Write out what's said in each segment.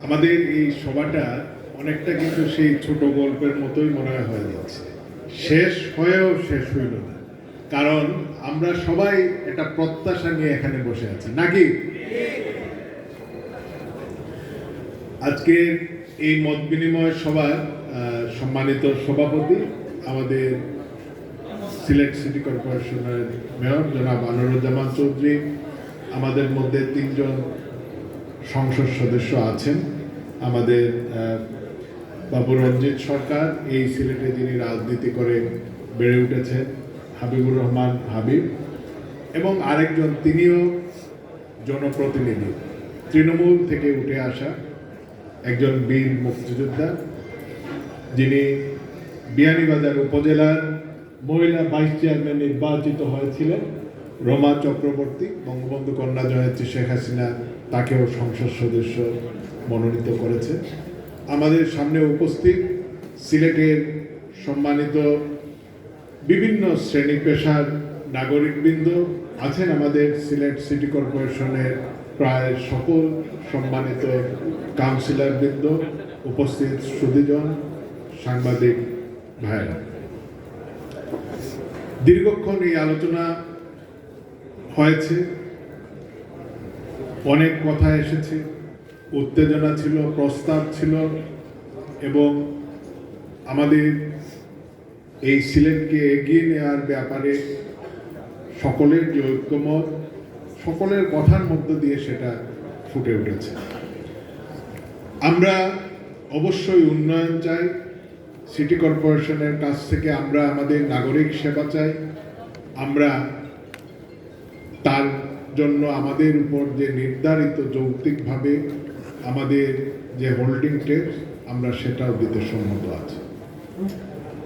আমাদের এই সভাটা অনেকটা কিন্তু সেই ছোট গল্পের মতোই মনে হয় যাচ্ছে। শেষ হয়েও শেষ হইল না। কারণ আমরা সবাই একটা প্রত্যাশা নিয়ে এখানে বসে আছি, নাকি? আজকে এই মত বিনিময় সভার সম্মানিত সভাপতি আমাদের সিলেট সিটি কর্পোরেশনের মেয়র জনাব আনোয়ারুজ্জামান চৌধুরী, আমাদের মধ্যে তিনজন সংসদ সদস্য আছেন আমাদের বাবু রঞ্জিত সরকার। এই সিলেটে যিনি রাজনীতি করে বেড়ে উঠেছেন হাবিবুর রহমান হাবিব এবং আরেকজন তিনিও জনপ্রতিনিধি। তৃণমূল থেকে উঠে আসা একজন বীর মুক্তিযোদ্ধা। যিনি বিয়ানীবাজার উপজেলার মহিলা ভাইস চেয়ারম্যান নির্বাচিত হয়েছিলেন, রমা চক্রবর্তী, বঙ্গবন্ধু কন্যা জয়ন্তী শেখ হাসিনা তাকেও সংসদ সদস্য মনোনীত করেছে। আমাদের সামনে উপস্থিত সিলেটের সম্মানিত বিভিন্ন শ্রেণি পেশার নাগরিকবৃন্দ আছেন আমাদের সিলেট সিটি কর্পোরেশনের প্রায় সকল সম্মানিত কাউন্সিলরবৃন্দ, উপস্থিত সুদীজন সাংবাদিক ভাইরা দীর্ঘক্ষণ এই আলোচনা হয়েছে। অনেক কথা এসেছে, উত্তেজনা ছিল, প্রস্তাব ছিল এবং আমাদের এই সিলেটকে এগিয়ে নেওয়ার ব্যাপারে সকলের যে ঐক্যমত, সকলের কথার মধ্য দিয়ে সেটা ফুটে উঠেছে। আমরা অবশ্যই উন্নয়ন চাই, সিটি কর্পোরেশনের কাছ থেকে আমরা আমাদের নাগরিক সেবা চাই, আমরা তার জন্য আমাদের উপর যে নির্ধারিত যৌক্তিকভাবে আমাদের যে হোল্ডিং ট্যাক্স আমরা সেটাও দিতে সম্মত আছি।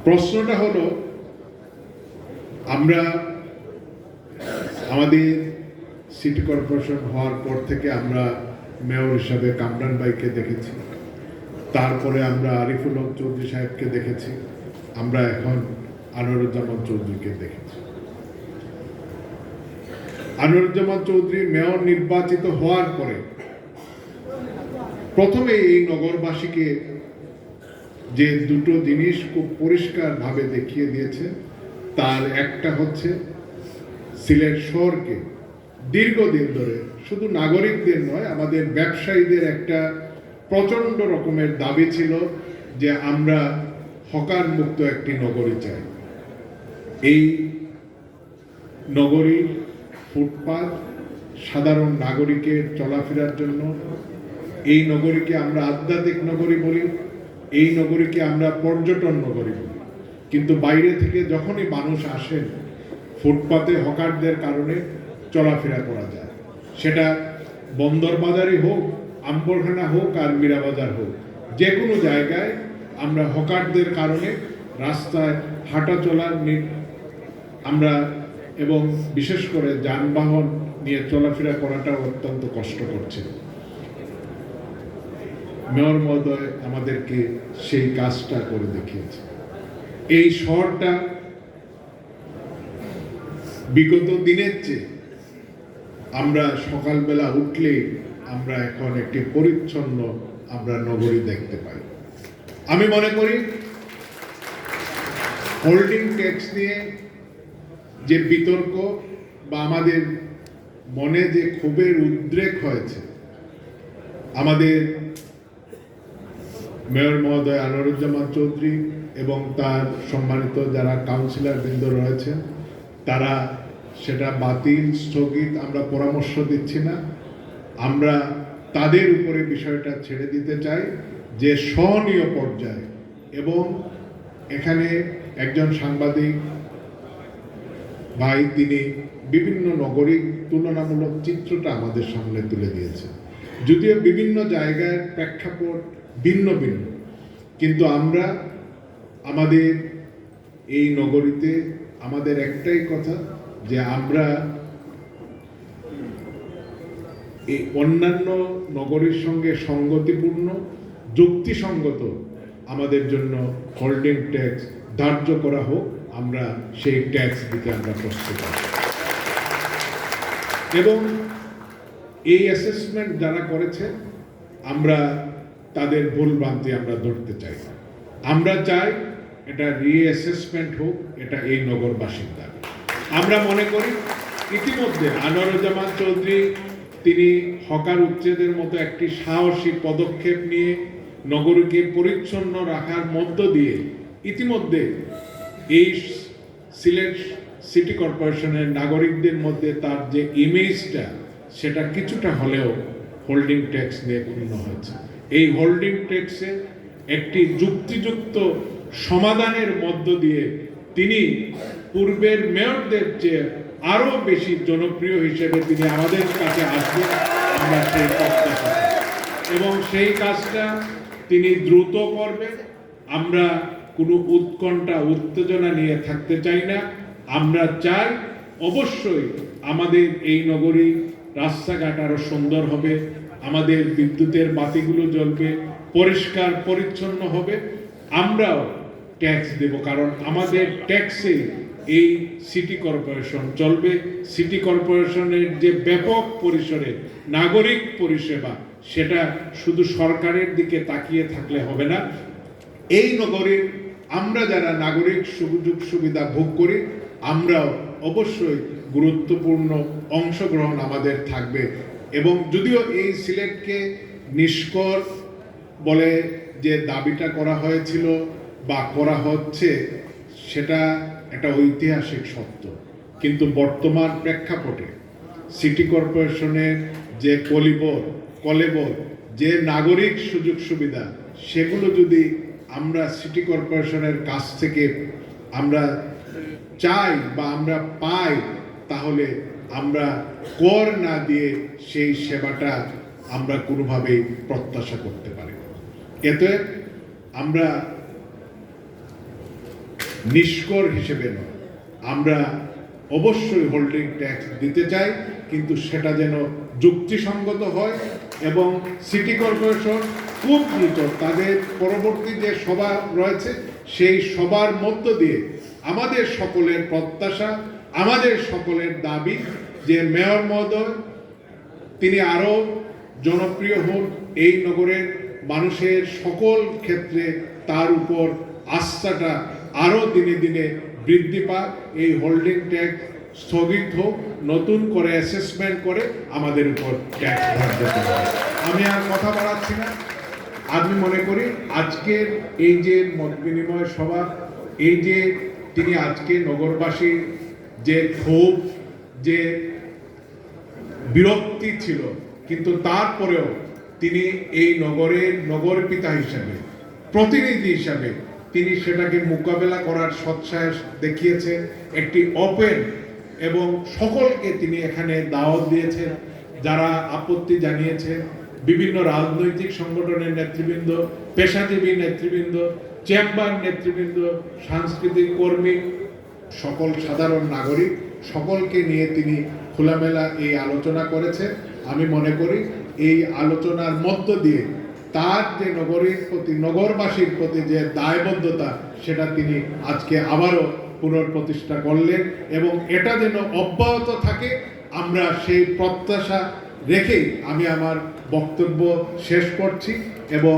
প্রশ্নটা হলো, আমরা আমাদের সিটি কর্পোরেশন হওয়ার পর থেকে আমরা মেয়র হিসাবে কামরান ভাইকে দেখেছি। তারপরে আমরা আরিফুল চৌধুরী সাহেবকে দেখেছি। আমরা এখন আনোয়ারুজ্জামান চৌধুরীকে দেখেছি। আনোয়ারুজ্জামান চৌধুরী মেয়র নির্বাচিত হওয়ার পরে প্রথমে এই নগরবাসীকে যে দুটো জিনিস খুব পরিষ্কারভাবে দেখিয়ে দিয়েছে, তার একটা হচ্ছে সিলেট শহরকে দীর্ঘদিন ধরে শুধু নাগরিকদের নয়, আমাদের ব্যবসায়ীদের একটা প্রচণ্ড রকমের দাবি ছিল যে আমরা হকার মুক্ত একটি নগরী চাই। এই নগরী ফুটপাত, সাধারণ নাগরিকের চলাফেরার জন্য। এই নগরীকে আমরা আধ্যাত্মিক নগরী বলি, এই নগরীকে আমরা পর্যটন নগরী বলি। কিন্তু বাইরে থেকে যখনই মানুষ আসেন, ফুটপাতে হকারদের কারণে চলাফেরা করা যায়। সেটা বন্দর বাজারই হোক, আম্বরখানা হোক আর মীরাবাজার হোক যে কোনো জায়গায় আমরা হকারদের কারণে রাস্তায় হাঁটা চলার আমরা এবং বিশেষ করে যানবাহন নিয়ে চলাফেরা করাটা অত্যন্ত কষ্ট করছে মেয়র মহোদয় আমাদেরকে সেই কাজটা করে দেখিয়েছে এই শহরটা বিগত দিনের চেয়ে আমরা সকালবেলা উঠলে আমরা এখন একটি পরিচ্ছন্ন আমরা নগরী দেখতে পাই। আমি মনে করি হোল্ডিং ট্যাক্স নিয়ে যে বিতর্ক বা আমাদের মনে যে ক্ষোভের উদ্রেক হয়েছে, আমাদের মেয়র মহোদয় আনোয়ারুজ্জামান চৌধুরী এবং তার সম্মানিত যারা কাউন্সিলর বৃন্দ রয়েছেন, তারা সেটা বাতিল, স্থগিত, আমরা পরামর্শ দিচ্ছি না। আমরা তাদের উপরে বিষয়টা ছেড়ে দিতে চাই যে সহনীয় পর্যায়ে এবং এখানে একজন সাংবাদিক ভাই তিনি বিভিন্ন নগরীর তুলনামূলক চিত্রটা আমাদের সামনে তুলে দিয়েছে যদিও বিভিন্ন জায়গায় প্রেক্ষাপট ভিন্ন ভিন্ন, কিন্তু আমরা আমাদের এই নগরীতে আমাদের একটাই কথা যে আমরা এই অন্যান্য নগরীর সঙ্গে সঙ্গতিপূর্ণ যুক্তিসঙ্গত আমাদের জন্য হোল্ডিং ট্যাক্স ধার্য করা হোক। আমরা সেই ট্যাক্স দিতে আমরা প্রস্তুত এবং এই অ্যাসেসমেন্ট যারা করেছে, আমরা তাদের ভুল ভুলভ্রান্তি আমরা ধরতে চাই আমরা চাই এটা রিঅ্যাসেসমেন্ট হোক, এটা এই নগরবাসীর দাবি আমরা মনে করি ইতিমধ্যে আনোয়ারুজ্জামান চৌধুরী, তিনি হকার উচ্ছেদের মতো একটি সাহসী পদক্ষেপ নিয়ে নগরীকে পরিচ্ছন্ন রাখার মধ্য দিয়ে ইতিমধ্যে এই সিলেট সিটি কর্পোরেশনের নাগরিকদের মধ্যে তার যে ইমেজটা সেটা কিছুটা হলেও হোল্ডিং ট্যাক্স নিয়ে ক্ষুণ্ণ হয়েছে। এই হোল্ডিং ট্যাক্সে একটি যুক্তিযুক্ত সমাধানের মধ্য দিয়ে তিনি পূর্বের মেয়রদের চেয়ে আরও বেশি জনপ্রিয় হিসেবে তিনি আমাদের কাছে আসবেন, আমরা সেই প্রত্যাশা এবং সেই কাজটা তিনি দ্রুত করবেন। আমরা কোনো উৎকণ্ঠা, উত্তেজনা নিয়ে থাকতে চাই না। আমরা চাই অবশ্যই আমাদের এই নগরী রাস্তাঘাট আরও সুন্দর হবে, আমাদের বিদ্যুতের বাতিগুলো জ্বলবে, পরিষ্কার, পরিচ্ছন্ন হবে। আমরাও ট্যাক্স দেব, কারণ আমাদের ট্যাক্সে এই সিটি কর্পোরেশন চলবে। সিটি কর্পোরেশনের যে ব্যাপক পরিসরে নাগরিক পরিষেবা, সেটা শুধু সরকারের দিকে তাকিয়ে থাকলে হবে না। এই নগরীর আমরা যারা নাগরিক সুযোগ সুবিধা ভোগ করি, আমরাও অবশ্যই গুরুত্বপূর্ণ অংশগ্রহণ আমাদের থাকবে। এবং যদিও এই সিলেটকে নিষ্কর বলে যে দাবিটা করা হয়েছিল বা করা হচ্ছে, সেটা একটা ঐতিহাসিক সত্য। কিন্তু বর্তমান প্রেক্ষাপটে সিটি কর্পোরেশনের যে কলিবর, কলেবর, যে নাগরিক সুযোগ সুবিধা, সেগুলো যদি আমরা সিটি কর্পোরেশনের কাছ থেকে আমরা চাই বা আমরা পাই তাহলে আমরা কর না দিয়ে সেই সেবাটা আমরা কোনোভাবেই প্রত্যাশা করতে পারি এতে আমরা নিষ্কর হিসেবে নয়। আমরা অবশ্যই হোল্ডিং ট্যাক্স দিতে চাই, কিন্তু সেটা যেন যুক্তিসঙ্গত হয় এবং সিটি কর্পোরেশন খুব দ্রুত তাদের পরবর্তী যে সভা রয়েছে, সেই সবার মধ্য দিয়ে আমাদের সকলের প্রত্যাশা, আমাদের সকলের দাবি যে মেয়র মহোদয়, তিনি আরও জনপ্রিয় হন এই নগরের মানুষের সকল ক্ষেত্রে তার উপর আস্থাটা আরও দিনে দিনে বৃদ্ধি পাক, এই হোল্ডিং ট্যাক্স স্থগিত হোক, নতুন করে অ্যাসেসমেন্ট করে আমাদের উপর ট্যাক্স। আমি আর কথা বাড়াচ্ছি না আমি মনে করি আজকের এই যে মত বিনিময় সভা, এই যে তিনি আজকে নগরবাসীর যে ক্ষোভ, যে বিরক্তি ছিল, কিন্তু তারপরেও তিনি এই নগরের নগর পিতা হিসাবে, প্রতিনিধি হিসাবে তিনি সেটাকে মোকাবেলা করার সৎসাহস দেখিয়েছেন। একটি ওপেন এবং সকলকে তিনি এখানে দাওয়াত দিয়েছেন, যারা আপত্তি জানিয়েছেন। বিভিন্ন রাজনৈতিক সংগঠনের নেতৃবৃন্দ, পেশাজীবী নেতৃবৃন্দ, চেম্বার নেতৃবৃন্দ, সাংস্কৃতিক কর্মী, সকল সাধারণ নাগরিক, সকলকে নিয়ে তিনি খোলামেলা এই আলোচনা করেছেন। আমি মনে করি এই আলোচনার মধ্য দিয়ে তার যে নগরীর প্রতি, নগরবাসীর প্রতি যে দায়বদ্ধতা, সেটা তিনি আজকে আবারও পুনঃপ্রতিষ্ঠা করলেন এবং এটা যেন অব্যাহত থাকে, আমরা সেই প্রত্যাশা রেখেই আমি আমার বক্তব্য শেষ করছি এবং